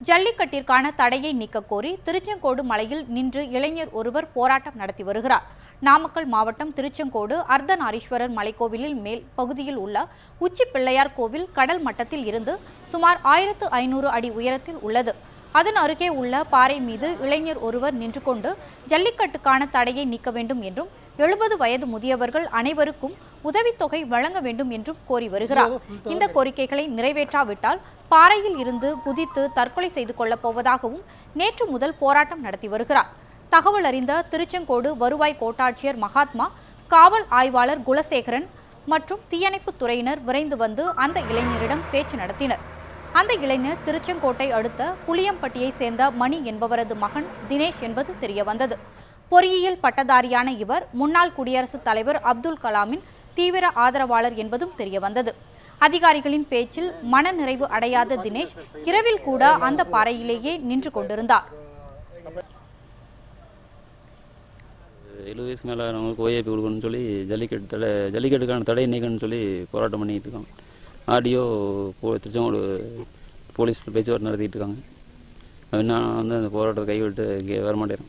ஜல்லிக்கட்டிற்கான தடையை நீக்கக்கோரி திருச்செங்கோடு மலையில் நின்று இளைஞர் ஒருவர் போராட்டம் நடத்தி வருகிறார். நாமக்கல் மாவட்டம் திருச்செங்கோடு அர்த்தநாரீஸ்வரர் மலைக்கோவிலில் மேல் பகுதியில் உள்ள உச்சி பிள்ளையார் கோவில் கடல் மட்டத்தில் இருந்து சுமார் ஆயிரத்து ஐநூறு அடி உயரத்தில் உள்ளது. அதன் அருகே உள்ள பாறை மீது இளைஞர் ஒருவர் நின்று கொண்டு ஜல்லிக்கட்டுக்கான தடையை நீக்க வேண்டும் என்றும் எழுபது வயது முதியவர்கள் அனைவருக்கும் உதவித்தொகை வழங்க வேண்டும் என்றும் கோரி வருகிறார். இந்த கோரிக்கைகளை நிறைவேற்றாவிட்டால் பாறையில் இருந்து குதித்து தற்கொலை செய்து கொள்ளப் போவதாகவும் நேற்று முதல் போராட்டம் நடத்தி வருகிறார். தகவல் அறிந்த திருச்செங்கோடு வருவாய் கோட்டாட்சியர் மகாத்மா காவல் ஆய்வாளர் குலசேகரன் மற்றும் தீயணைப்புத் துறையினர் விரைந்து வந்து அந்த இளைஞரிடம் பேச்சு நடத்தினர். அந்த இளைஞர் திருச்செங்கோட்டை அடுத்த புளியம்பட்டியை சேர்ந்த மணி என்பவரது மகன் தினேஷ் என்பது தெரியவந்தது. பொறியியல் பட்டதாரியான இவர் முன்னாள் குடியரசுத் தலைவர் அப்துல் கலாமின் தீவிர ஆதரவாளர் என்பதும் தெரியவந்தது. அதிகாரிகளின் பேச்சில் மனநிறைவு அடையாத தினேஷ் இரவில் கூட அந்த பாறையிலேயே நின்று கொண்டிருந்தார். எழுபது வயசுக்கு மேலே அவங்களுக்கு ஓஏபி கொடுக்கணும்னு சொல்லி ஜல்லிக்கட்டு தடை ஜல்லிக்கட்டுக்கான தடை நீக்கணும்னு சொல்லி போராட்டம் பண்ணிகிட்டு இருக்கோம் ஆடியோ போ திருச்செங்கோடு போலீஸ் பேச்சுவார்த்தை நடத்திட்டு இருக்காங்க நான் வந்து அந்த போராட்டத்தை கைவிட்டு இங்கே வர மாட்டேன்